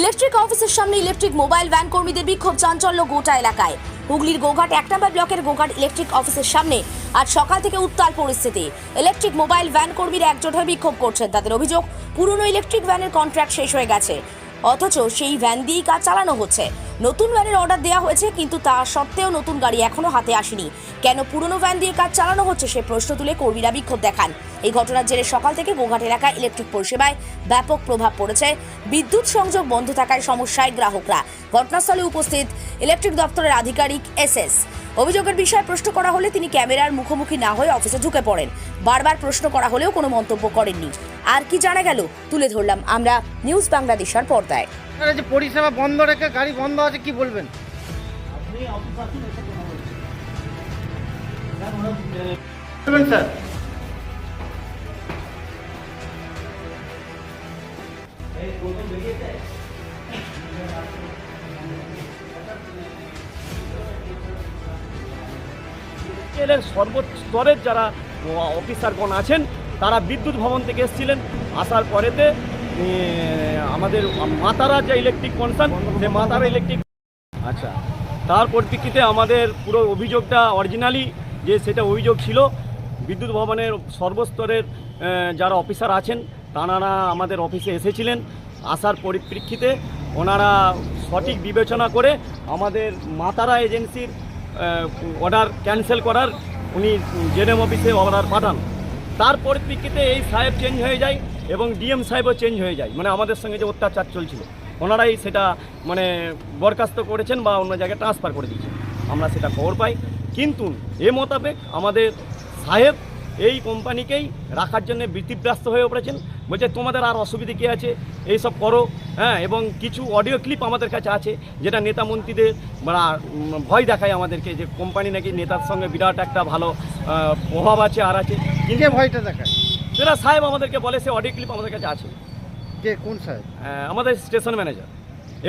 Electric অফিসের সামনে electric mobile van কর্মীদের বিক্ষোভ চাঞ্চল্য গোটা এলাকায়। হুগলির গোঘাট এক নম্বর ব্লকের গোঘাট ইলেকট্রিক অফিসের সামনে আজ সকাল থেকে উত্তাল পরিস্থিতি। ইলেকট্রিক মোবাইল ভ্যান কর্মীরা একজোট হয়ে বিক্ষোভ করছেন। তাদের অভিযোগ, পুরনো ইলেকট্রিক ভ্যানের কন্ট্রাক্ট শেষ হয়ে গেছে। অথচ সেই ভ্যান দিয়েই কাজ চালানো হচ্ছে। নতুন ভ্যানের অর্ডার দেওয়া হয়েছে, কিন্তু তা সত্ত্বেও নতুন গাড়ি এখনও হাতে আসেনি। কেন পুরনো ভ্যান দিয়ে কাজ চালানো হচ্ছে সে প্রশ্ন তুলে কর্মীরা বিক্ষোভ দেখান। এই ঘটনার জেরে সকাল থেকে গোঘাট এলাকায় ইলেকট্রিক পরিষেবায় ব্যাপক প্রভাব পড়েছে। বিদ্যুৎ সংযোগ বন্ধ থাকায় সমস্যায় গ্রাহকরা। ঘটনাস্থলে উপস্থিত ইলেকট্রিক দপ্তরের আধিকারিক এস এস। অভিযোগের বিষয়ে প্রশ্ন করা হলে তিনি ক্যামেরার মুখোমুখি না হয়ে অফিসে ঢুকে পড়েন। বারবার প্রশ্ন করা হলেও কোনো মন্তব্য করেননি। আর কি জানা গেল তুলে ধরলাম আমরা নিউজ বাংলাদেশের পর্দায়। যে পরিষেবা বন্ধ রেখে গাড়ি বন্ধ আছে কি বলবেন? বলবেন স্যার। এর সর্বস্তরের যারা অফিসারগণ আছেন, তারা বিদ্যুৎ ভবন থেকে এসেছিলেন। আসার পরেতে আমাদের মাতারা যে ইলেকট্রিক কনসার্ন সে মাতারা ইলেকট্রিক আচ্ছা তার পরিপ্রেক্ষিতে আমাদের পুরো অভিযোগটা অরিজিনালি যে সেটা অভিযোগ ছিল, বিদ্যুৎ ভবনের সর্বস্তরের যারা অফিসার আছেন, তাঁরা আমাদের অফিসে এসেছিলেন। আসার পরিপ্রেক্ষিতে ওনারা সঠিক বিবেচনা করে আমাদের মাতারা এজেন্সির অর্ডার ক্যান্সেল করার উনি জেনএম অফিসে অর্ডার পাঠান। তার পরিপ্রেক্ষিতে এই সাহেব চেঞ্জ হয়ে যায় এবং ডিএম সাহেবও চেঞ্জ হয়ে যায়। মানে আমাদের সঙ্গে যে অত্যাচার চলছিল, ওনারাই সেটা মানে বরখাস্ত করেছেন বা অন্য জায়গায় ট্রান্সফার করে দিয়েছেন। আমরা সেটা খবর পাই। কিন্তু এ মোতাবেক আমাদের সাহেব এই কোম্পানিকেই রাখার জন্য বৃত্তিব্যস্ত হয়ে পড়েছেন বলছে তোমাদের আর অসুবিধে কী আছে? এইসব করো। হ্যাঁ এবং কিছু অডিও ক্লিপ আমাদের কাছে আছে যেটা নেতা মন্ত্রীদের মানে ভয় দেখায় আমাদেরকে যে কোম্পানি নাকি নেতার সঙ্গে বিরাট একটা ভালো প্রভাব আছে আর আছে। কিন্তু ভয়টা দেখায়? সেটা সাহেব আমাদেরকে বলে সে অডিও ক্লিপ আমাদের কাছে আছে। কে কোন সাহেব? আমাদের স্টেশন ম্যানেজার।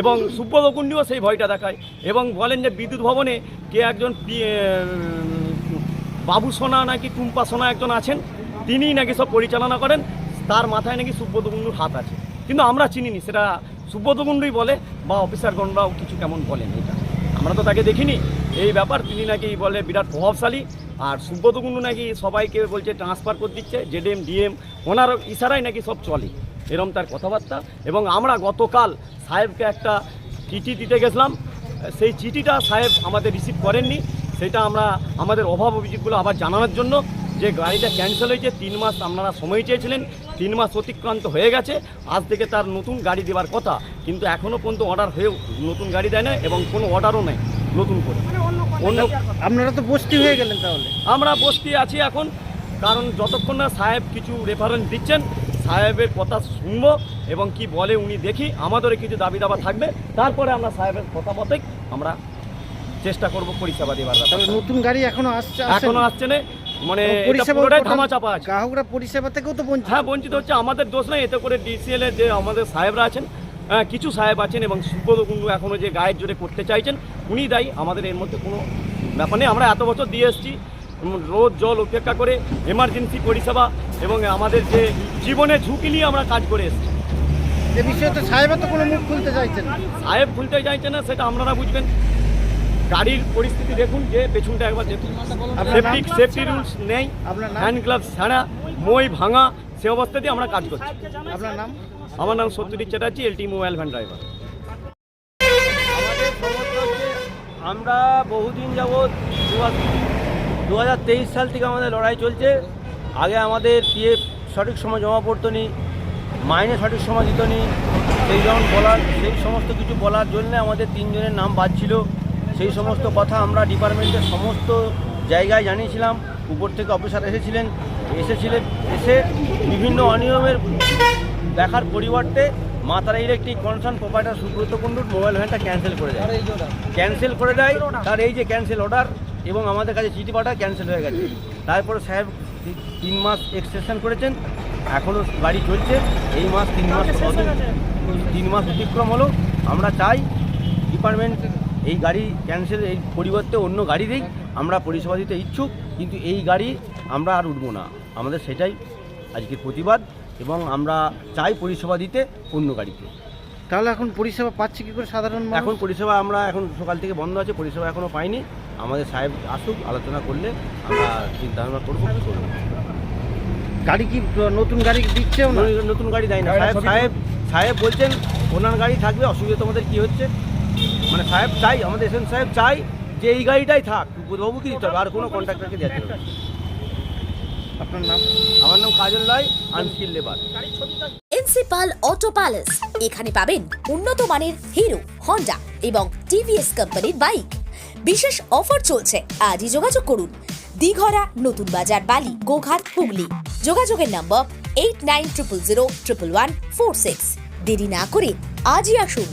এবং সুব্রত কুণ্ডুও সেই ভয়টা দেখায় এবং বলেন যে বিদ্যুৎ ভবনে কে একজন বাবু সোনা নাকি টুম্পা সোনা একজন আছেন, তিনিই নাকি সব পরিচালনা করেন, তার মাথায় নাকি সুব্রত কুণ্ডুর হাত আছে। কিন্তু আমরা চিনিনি, সেটা সুব্রত কুণ্ডুই বলে বা অফিসারগণরাও কিছু কেমন বলেন এটা। আমরা তো তাকে দেখিনি। এই ব্যাপার, তিনি নাকি বলে বিরাট প্রভাবশালী, আর সুব্রত কুণ্ডু নাকি সবাইকে বলছে ট্রান্সফার করে দিচ্ছে, জেডিএম, ডিএম, ওনার ইশারায় নাকি সব চলে। এরম তার কথাবার্তা। এবং আমরা গতকাল সাহেবকে একটা চিঠি দিতে গেছিলাম। সেই চিঠিটা সাহেব আমাদের রিসিভ করেননি। সেটা আমরা আমাদের অভাব অভিযোগগুলো আবার জানানোর জন্য যে গাড়িটা ক্যান্সেল হয়েছে তিন মাস আপনারা সময় চেয়েছিলেন তিন মাস অতিক্রান্ত হয়ে গেছে আজ থেকে তার নতুন গাড়ি দেওয়ার কথা। কিন্তু এখনও পর্যন্ত অর্ডার হয়েও নতুন গাড়ি দেয় না এবং কোনো অর্ডারও নেই নতুন করে। অন্য আপনারা তো বস্তি হয়ে গেলেন তাহলে। আমরা বস্তি আছি এখন কারণ যতক্ষণ না সাহেব কিছু রেফারেন্স দিচ্ছেন সাহেবের কথা শুনব এবং কি বলে উনি দেখি আমাদেরও কিছু দাবি দাবা থাকবে তারপরে আমরা সাহেবের কথা মতেই আমরা চেষ্টা করব পরিষেবা তবে নতুন গাড়ি এখনও আসছে এখনও আসছে না। মানে পুরোটাই ধামা চাপা আছে। গ্রাহকরা পরিষেবা থেকেও তো বঞ্চিত। হ্যাঁ বঞ্চিত হচ্ছে। আমাদের দোষ নয় এতে করে ডিসিএল এর যে আমাদের সাহেবরা আছেন হ্যাঁ, কিছু সাহেব আছেন এবং সুব্রত কুণ্ডু এখনও যে গায়ের জোরে করতে চাইছেন উনি দায়ী। আমাদের এর মধ্যে কোনো ব্যাপার নেই। আমরা এত বছর দিয়ে এসেছি রোদ জল উপেক্ষা করে এমার্জেন্সি পরিষেবা এবং আমাদের যে জীবনে ঝুঁকি নিয়ে আমরা কাজ করে এসেছি। এ বিষয়ে তো সাহেবের তো কোনো মুখ খুলতে চাইছেন। না। সাহেব খুলতে চাইছে না সেটা আপনারা বুঝবেন। গাড়ির পরিস্থিতি দেখুন যে পেছনটা একবার দেখুন। সেফটি সেফটি রুলস নেই আপনার নাম? হ্যান্ড গ্লাভস ছাড়া মই ভাঙা সে অবস্থাতেই আমরা কাজ করছি। আপনার নাম? আমার নাম Satyajit Chatterjee LT mobile van driver আমরা বহুদিন যাবৎ দু হাজার তেইশ সাল থেকে আমাদের লড়াই চলছে। আগে আমাদের পিএফ সঠিক সময় জমা পড়তো নি মাইনে সঠিক সময় দিত নি সেই যেমন বলার সেই সমস্ত কিছু বলার জন্য আমাদের তিনজনের নাম বাদ ছিল। সেই সমস্ত কথা আমরা ডিপার্টমেন্টের সমস্ত জায়গায় জানিয়েছিলাম। উপর থেকে অফিসার এসেছিলেন এসেছিলেন, এসে বিভিন্ন অনিয়মের দেখার পরিবর্তে Matara electric concern proprietor Subrata কুণ্ডুর mobile ভ্যানটা ক্যান্সেল করে দেয়। ক্যান্সেল করে দেয়, তার এই যে ক্যান্সেল অর্ডার এবং আমাদের কাছে চিঠি পাঠা ক্যান্সেল হয়ে গেছে। তারপরে সাহেব তিন মাস এক্সটেনশন করেছেন, এখনও গাড়ি চলছে, এই মাস তিন মাস তিন মাস অতিক্রম হলো। আমরা চাই ডিপার্টমেন্ট এই গাড়ি ক্যান্সেল এই পরিবর্তে অন্য গাড়ি দিই আমরা পরিষেবা দিতে ইচ্ছুক কিন্তু এই গাড়ি আমরা আর উঠবো না। আমাদের সেটাই আজকের প্রতিবাদ এবং আমরা চাই পরিষেবা দিতে অন্য গাড়িতে। তাহলে এখন পরিষেবা পাচ্ছে কী করে সাধারণ এখন পরিষেবা আমরা এখন সকাল থেকে বন্ধ আছে পরিষেবা এখনও পাইনি। আমাদের সাহেব আসুক আলোচনা করলে আমরা চিন্তা ভাবনা করব করব। গাড়ি কি নতুন গাড়ি দিচ্ছে নতুন- নতুন গাড়ি দেয় না। সাহেব সাহেব সাহেব বলছেন ওনার গাড়ি থাকবে অসুবিধা তোমাদের কী হচ্ছে? মানে সাহেব চাই আমাদের এসএন সাহেব চাই যে এই গাড়িটাই থাক। বাবুকে দিতে হবে? আর কোনো কন্ট্রাক্টরকে দেওয়া যাবে আপনার নাম? আমার নাম Kajal Roy unskilled labour principal auto palace. এখানে পাবেন উন্নত মানের হিরো হন্ডা এবং টিভিএস কোম্পানির বাইক। বিশেষ অফার চলছে। আজই যোগাযোগ করুন। দিঘরা নতুন বাজার বালি গোঘাট হুগলি। যোগাযোগের নম্বর eight nine triple zero triple one four six দেরি না করে আজই আসুন।